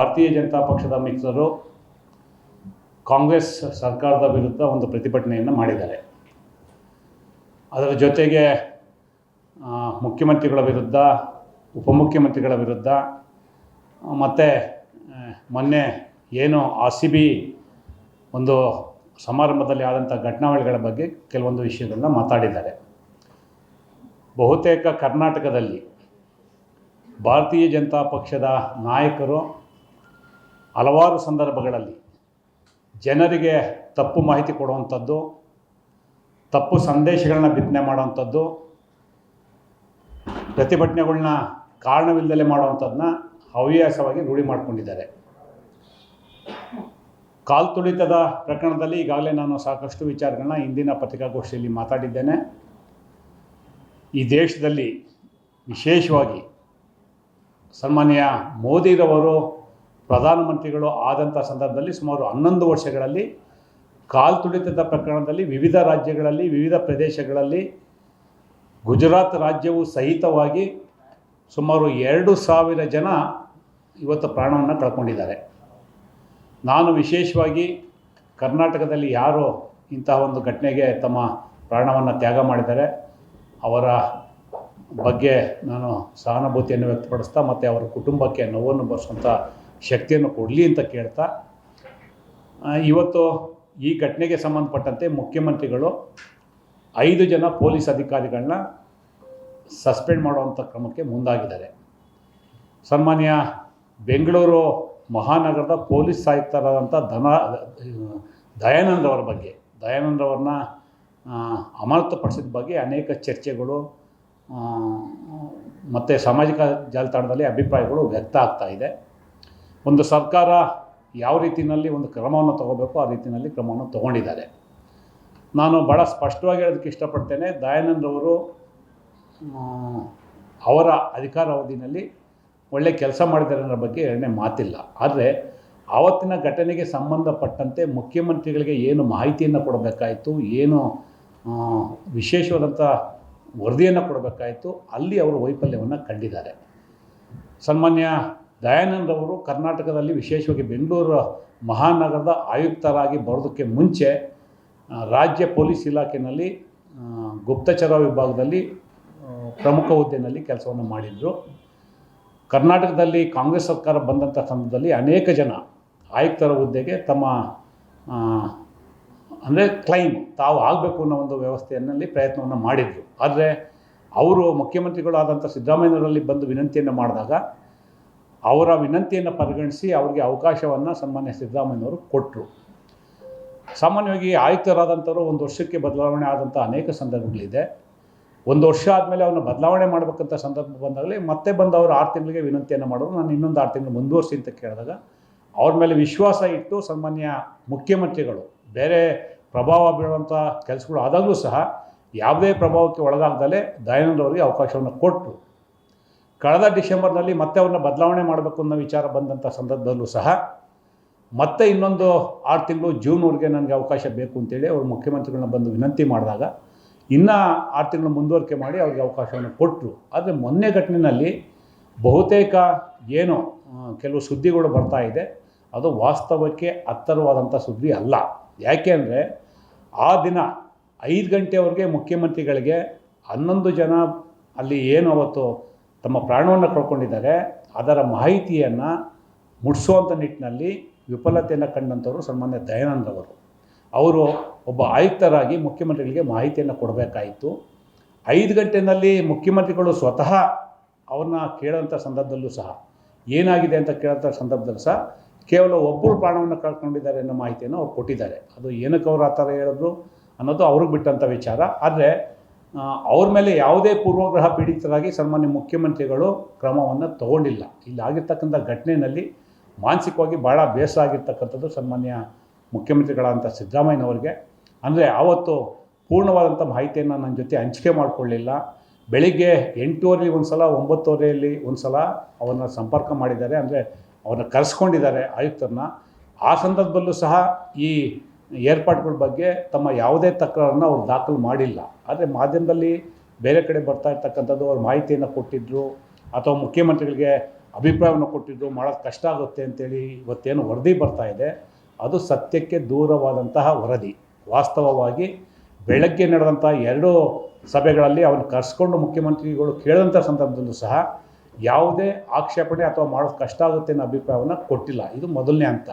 ಭಾರತೀಯ ಜನತಾ ಪಕ್ಷದ ಮಿತ್ರರು ಕಾಂಗ್ರೆಸ್ ಸರ್ಕಾರದ ವಿರುದ್ಧ ಒಂದು ಪ್ರತಿಭಟನೆಯನ್ನು ಮಾಡಿದ್ದಾರೆ. ಅದರ ಜೊತೆಗೆ ಮುಖ್ಯಮಂತ್ರಿಗಳ ವಿರುದ್ಧ, ಉಪಮುಖ್ಯಮಂತ್ರಿಗಳ ವಿರುದ್ಧ, ಮತ್ತು ಮೊನ್ನೆ ಏನು ಆರ್ ಸಿ ಬಿ ಒಂದು ಸಮಾರಂಭದಲ್ಲಿ ಆದಂಥ ಘಟನಾವಳಿಗಳ ಬಗ್ಗೆ ಕೆಲವೊಂದು ವಿಷಯಗಳನ್ನ ಮಾತಾಡಿದ್ದಾರೆ. ಬಹುತೇಕ ಕರ್ನಾಟಕದಲ್ಲಿ ಭಾರತೀಯ ಜನತಾ ಪಕ್ಷದ ನಾಯಕರು ಹಲವಾರು ಸಂದರ್ಭಗಳಲ್ಲಿ ಜನರಿಗೆ ತಪ್ಪು ಮಾಹಿತಿ ಕೊಡುವಂಥದ್ದು, ತಪ್ಪು ಸಂದೇಶಗಳನ್ನ ಬಿತ್ತನೆ ಮಾಡುವಂಥದ್ದು ಪ್ರತಿಭಟನೆಗಳನ್ನ ಕಾರಣವಿಲ್ಲದೆ ಮಾಡುವಂಥದ್ದನ್ನ ಹವ್ಯಾಸವಾಗಿ ರೂಢಿ ಮಾಡಿಕೊಂಡಿದ್ದಾರೆ. ಕಾಲು ತುಳಿತದ ಪ್ರಕರಣದಲ್ಲಿ ಈಗಾಗಲೇ ನಾನು ಸಾಕಷ್ಟು ವಿಚಾರಗಳನ್ನ ಇಂದಿನ ಪತ್ರಿಕಾಗೋಷ್ಠಿಯಲ್ಲಿ ಮಾತಾಡಿದ್ದೇನೆ. ಈ ದೇಶದಲ್ಲಿ ವಿಶೇಷವಾಗಿ ಸನ್ಮಾನ್ಯ ಮೋದಿರವರು ಪ್ರಧಾನಮಂತ್ರಿಗಳು ಆದಂಥ ಸಂದರ್ಭದಲ್ಲಿ ಸುಮಾರು ಹನ್ನೊಂದು ವರ್ಷಗಳಲ್ಲಿ ಕಾಲು ತುಳಿತದ ಪ್ರಕರಣದಲ್ಲಿ ವಿವಿಧ ರಾಜ್ಯಗಳಲ್ಲಿ, ವಿವಿಧ ಪ್ರದೇಶಗಳಲ್ಲಿ ಗುಜರಾತ್ ರಾಜ್ಯವು ಸಹಿತವಾಗಿ ಸುಮಾರು ಎರಡು ಸಾವಿರ ಜನ ಇವತ್ತು ಪ್ರಾಣವನ್ನು ಕಳ್ಕೊಂಡಿದ್ದಾರೆ. ನಾನು ವಿಶೇಷವಾಗಿ ಕರ್ನಾಟಕದಲ್ಲಿ ಯಾರು ಇಂತಹ ಒಂದು ಘಟನೆಗೆ ತಮ್ಮ ಪ್ರಾಣವನ್ನು ತ್ಯಾಗ ಮಾಡಿದ್ದಾರೆ. ಅವರ ಬಗ್ಗೆ ನಾನು ಸಹಾನುಭೂತಿಯನ್ನು ವ್ಯಕ್ತಪಡಿಸ್ತಾ ಮತ್ತು ಅವರ ಕುಟುಂಬಕ್ಕೆ ನೋವನ್ನು ಬರೆಸುವಂಥ ಶಕ್ತಿಯನ್ನು ಕೊಡಲಿ ಅಂತ ಕೇಳ್ತಾ ಇವತ್ತು ಈ ಘಟನೆಗೆ ಸಂಬಂಧಪಟ್ಟಂತೆ ಮುಖ್ಯಮಂತ್ರಿಗಳು ಐದು ಜನ ಪೊಲೀಸ್ ಅಧಿಕಾರಿಗಳನ್ನ ಸಸ್ಪೆಂಡ್ ಮಾಡುವಂಥ ಕ್ರಮಕ್ಕೆ ಮುಂದಾಗಿದ್ದಾರೆ. ಸನ್ಮಾನ್ಯ ಬೆಂಗಳೂರು ಮಹಾನಗರದ ಪೊಲೀಸ್ ಆಯುಕ್ತರಾದಂಥ ಧನ ದಯಾನಂದ್ರವರ ಬಗ್ಗೆ ದಯಾನಂದ್ರವ್ರನ್ನ ಅಮಾನತುಪಡಿಸಿದ ಬಗ್ಗೆ ಅನೇಕ ಚರ್ಚೆಗಳು ಮತ್ತು ಸಾಮಾಜಿಕ ಜಾಲತಾಣದಲ್ಲಿ ಅಭಿಪ್ರಾಯಗಳು ವ್ಯಕ್ತ ಆಗ್ತಾ ಇದೆ. ಒಂದು ಸರ್ಕಾರ ಯಾವ ರೀತಿಯಲ್ಲಿ ಒಂದು ಕ್ರಮವನ್ನು ತಗೋಬೇಕು ಆ ರೀತಿಯಲ್ಲಿ ಕ್ರಮವನ್ನು ತಗೊಂಡಿದ್ದಾರೆ. ನಾನು ಭಾಳ ಸ್ಪಷ್ಟವಾಗಿ ಹೇಳೋದಕ್ಕೆ ಇಷ್ಟಪಡ್ತೇನೆ ದಯಾನಂದ್ ಅವರು ಅವರ ಅಧಿಕಾರಾವಧಿನಲ್ಲಿ ಒಳ್ಳೆ ಕೆಲಸ ಮಾಡಿದ್ದಾರೆ ಅನ್ನೋ ಬಗ್ಗೆ ಎರಡನೇ ಮಾತಿಲ್ಲ. ಆದರೆ ಆವತ್ತಿನ ಘಟನೆಗೆ ಸಂಬಂಧಪಟ್ಟಂತೆ ಮುಖ್ಯಮಂತ್ರಿಗಳಿಗೆ ಏನು ಮಾಹಿತಿಯನ್ನು ಕೊಡಬೇಕಾಯಿತು, ಏನು ವಿಶೇಷವಾದಂಥ ವರದಿಯನ್ನು ಕೊಡಬೇಕಾಯಿತು, ಅಲ್ಲಿ ಅವರು ವೈಫಲ್ಯವನ್ನು ಕಂಡಿದ್ದಾರೆ. ಸನ್ಮಾನ್ಯ ದಯಾನಂದ್ ಅವರು ಕರ್ನಾಟಕದಲ್ಲಿ ವಿಶೇಷವಾಗಿ ಬೆಂಗಳೂರು ಮಹಾನಗರದ ಆಯುಕ್ತರಾಗಿ ಬರೋದಕ್ಕೆ ಮುಂಚೆ ರಾಜ್ಯ ಪೊಲೀಸ್ ಇಲಾಖೆಯಲ್ಲಿ ಗುಪ್ತಚರ ವಿಭಾಗದಲ್ಲಿ ಪ್ರಮುಖ ಹುದ್ದೆಯಲ್ಲಿ ಕೆಲಸವನ್ನು ಮಾಡಿದರು. ಕರ್ನಾಟಕದಲ್ಲಿ ಕಾಂಗ್ರೆಸ್ ಸರ್ಕಾರ ಬಂದಂಥ ಸಂದರ್ಭದಲ್ಲಿ ಅನೇಕ ಜನ ಆಯುಕ್ತರ ಹುದ್ದೆಗೆ ತಮ್ಮ ಅಂದರೆ ಕ್ಲೈಮ್ ತಾವು ಆಗಬೇಕು ಅನ್ನೋ ಒಂದು ವ್ಯವಸ್ಥೆಯಲ್ಲಿ ಪ್ರಯತ್ನವನ್ನು ಮಾಡಿದರು. ಆದರೆ, ಅವರು ಮುಖ್ಯಮಂತ್ರಿಗಳಾದಂಥ ಸಿದ್ದರಾಮಯ್ಯನವರಲ್ಲಿ ಬಂದು ವಿನಂತಿಯನ್ನು ಮಾಡಿದಾಗ ಅವರ ವಿನಂತಿಯನ್ನು ಪರಿಗಣಿಸಿ ಅವರಿಗೆ ಅವಕಾಶವನ್ನು ಸನ್ಮಾನ್ಯ ಸಿದ್ದರಾಮಯ್ಯನವರು ಕೊಟ್ಟರು ಸಾಮಾನ್ಯವಾಗಿ ಆಯುಕ್ತರಾದಂಥವರು ಒಂದು ವರ್ಷಕ್ಕೆ ಬದಲಾವಣೆ ಆದಂಥ ಅನೇಕ ಸಂದರ್ಭಗಳಿದೆ. ಒಂದು ವರ್ಷ ಆದಮೇಲೆ ಅವನ್ನ ಬದಲಾವಣೆ ಮಾಡಬೇಕಂತ ಸಂದರ್ಭ ಬಂದಾಗಲೇ ಮತ್ತೆ ಬಂದವರು ಆರು ತಿಂಗಳಿಗೆ ವಿನಂತಿಯನ್ನು ಮಾಡೋರು. ನಾನು ಇನ್ನೊಂದು ಆರು ತಿಂಗಳು ಮುಂದುವರಿಸಿ ಅಂತ ಕೇಳಿದಾಗ ಅವ್ರ ಮೇಲೆ ವಿಶ್ವಾಸ ಇಟ್ಟು ಸಾಮಾನ್ಯ ಮುಖ್ಯಮಂತ್ರಿಗಳು, ಬೇರೆ ಪ್ರಭಾವ ಬೀಳುವಂಥ ಕೆಲಸಗಳು ಆದಾಗಲೂ ಸಹ ಯಾವುದೇ ಪ್ರಭಾವಕ್ಕೆ ಒಳಗಾಗದಲ್ಲೇ ದಯಾನಂದವರಿಗೆ ಅವಕಾಶವನ್ನು ಕೊಟ್ಟರು ಕಳೆದ ಡಿಸೆಂಬರ್ನಲ್ಲಿ ಮತ್ತೆ ಅವ್ರನ್ನ ಬದಲಾವಣೆ ಮಾಡಬೇಕು ಅನ್ನೋ ವಿಚಾರ ಬಂದಂಥ ಸಂದರ್ಭದಲ್ಲೂ ಸಹ ಮತ್ತೆ ಇನ್ನೊಂದು ಆರು ತಿಂಗಳು ಜೂನ್ವರೆಗೆ ನನಗೆ ಅವಕಾಶ ಬೇಕು ಅಂತೇಳಿ ಅವರು ಮುಖ್ಯಮಂತ್ರಿಗಳನ್ನ ಬಂದು ವಿನಂತಿ ಮಾಡಿದಾಗ ಇನ್ನೂ ಆರು ತಿಂಗಳು ಮುಂದುವರಿಕೆ ಮಾಡಿ ಅವ್ರಿಗೆ ಅವಕಾಶವನ್ನು ಕೊಟ್ಟರು ಆದರೆ ಮೊನ್ನೆ ಘಟನೆಯಲ್ಲಿ ಬಹುತೇಕ ಏನು ಕೆಲವು ಸುದ್ದಿಗಳು ಬರ್ತಾ ಇದೆ. ಅದು ವಾಸ್ತವಕ್ಕೆ ಹತ್ತರವಾದಂಥ ಸುದ್ದಿ ಅಲ್ಲ. ಯಾಕೆ ಅಂದರೆ ಆ ದಿನ ಐದು ಗಂಟೆವರೆಗೆ ಮುಖ್ಯಮಂತ್ರಿಗಳಿಗೆ ಹನ್ನೊಂದು ಜನ ಅಲ್ಲಿ ಏನು ಅವತ್ತು ತಮ್ಮ ಪ್ರಾಣವನ್ನು ಕಳ್ಕೊಂಡಿದ್ದಾರೆ, ಅದರ ಮಾಹಿತಿಯನ್ನು ಮುಟ್ಟಿಸುವಂಥ ನಿಟ್ಟಿನಲ್ಲಿ ವಿಫಲತೆಯನ್ನು ಕಂಡಂಥವರು ಸನ್ಮಾನ್ಯ ದಯಾನಂದ್ ಅವರು. ಒಬ್ಬ ಆಯುಕ್ತರಾಗಿ ಮುಖ್ಯಮಂತ್ರಿಗಳಿಗೆ ಮಾಹಿತಿಯನ್ನು ಕೊಡಬೇಕಾಯಿತು. ಐದು ಗಂಟೆಯಲ್ಲಿ ಮುಖ್ಯಮಂತ್ರಿಗಳು ಸ್ವತಃ ಅವ್ರನ್ನ ಕೇಳೋಂಥ ಸಂದರ್ಭದಲ್ಲೂ ಸಹ, ಏನಾಗಿದೆ ಅಂತ ಕೇಳೋಂಥ ಸಂದರ್ಭದಲ್ಲೂ ಸಹ ಕೇವಲ ಒಬ್ಬರು ಪ್ರಾಣವನ್ನು ಕಳ್ಕೊಂಡಿದ್ದಾರೆ ಅನ್ನೋ ಮಾಹಿತಿಯನ್ನು ಅವ್ರು ಕೊಟ್ಟಿದ್ದಾರೆ. ಅದು ಏನಕ್ಕೆ ಅವ್ರು ಆ ಥರ ಹೇಳಿದ್ರು ಅನ್ನೋದು ಅವ್ರಿಗೆ ಬಿಟ್ಟಂಥ ವಿಚಾರ. ಆದರೆ ಅವ್ರ ಮೇಲೆ ಯಾವುದೇ ಪೂರ್ವಗ್ರಹ ಪೀಡಿತರಾಗಿ ಸನ್ಮಾನ್ಯ ಮುಖ್ಯಮಂತ್ರಿಗಳು ಕ್ರಮವನ್ನು ತಗೊಂಡಿಲ್ಲ. ಇಲ್ಲಿ ಆಗಿರ್ತಕ್ಕಂಥ ಘಟನೆಯಲ್ಲಿ ಮಾನಸಿಕವಾಗಿ ಭಾಳ ಬೇಸರ ಆಗಿರ್ತಕ್ಕಂಥದ್ದು ಸನ್ಮಾನ್ಯ ಮುಖ್ಯಮಂತ್ರಿಗಳಾದಂಥ ಸಿದ್ದರಾಮಯ್ಯನವ್ರಿಗೆ. ಅಂದರೆ ಆವತ್ತು ಪೂರ್ಣವಾದಂಥ ಮಾಹಿತಿಯನ್ನು ನನ್ನ ಜೊತೆ ಹಂಚಿಕೆ ಮಾಡಿಕೊಳ್ಳಿಲ್ಲ. ಬೆಳಿಗ್ಗೆ ಎಂಟೂವರೆಲಿ ಒಂದು ಸಲ ಒಂಬತ್ತುವರೆಯಲ್ಲಿ ಒಂದು ಸಲ ಅವನ್ನ ಸಂಪರ್ಕ ಮಾಡಿದ್ದಾರೆ. ಅಂದರೆ ಅವ್ರನ್ನ ಕರೆಸ್ಕೊಂಡಿದ್ದಾರೆ ಆಯುಕ್ತರನ್ನ. ಆ ಸಂದರ್ಭದಲ್ಲೂ ಸಹ ಈ ಏರ್ಪಾಟ್ಗಳ ಬಗ್ಗೆ ತಮ್ಮ ಯಾವುದೇ ತಕರಾರನ್ನು ಅವ್ರು ದಾಖಲು ಮಾಡಿಲ್ಲ. ಆದರೆ ಮಾಧ್ಯಮದಲ್ಲಿ ಬೇರೆ ಕಡೆ ಬರ್ತಾ ಇರ್ತಕ್ಕಂಥದ್ದು ಅವ್ರು ಮಾಹಿತಿಯನ್ನು ಕೊಟ್ಟಿದ್ದರು ಅಥವಾ ಮುಖ್ಯಮಂತ್ರಿಗಳಿಗೆ ಅಭಿಪ್ರಾಯವನ್ನು ಕೊಟ್ಟಿದ್ದರು ಮಾಡೋದು ಕಷ್ಟ ಆಗುತ್ತೆ ಅಂತೇಳಿ ಇವತ್ತೇನು ವರದಿ ಬರ್ತಾ ಇದೆ, ಅದು ಸತ್ಯಕ್ಕೆ ದೂರವಾದಂತಹ ವರದಿ. ವಾಸ್ತವವಾಗಿ ಬೆಳಗ್ಗೆ ನಡೆದಂಥ ಎರಡು ಸಭೆಗಳಲ್ಲಿ ಅವನು ಕರೆಸ್ಕೊಂಡು ಮುಖ್ಯಮಂತ್ರಿಗಳು ಕೇಳಿದಂಥ ಸಂದರ್ಭದಲ್ಲೂ ಸಹ ಯಾವುದೇ ಆಕ್ಷೇಪಣೆ ಅಥವಾ ಮಾಡೋದು ಕಷ್ಟ ಆಗುತ್ತೆ ಅನ್ನೋ ಅಭಿಪ್ರಾಯವನ್ನು ಕೊಟ್ಟಿಲ್ಲ. ಇದು ಮೊದಲನೇ ಹಂತ.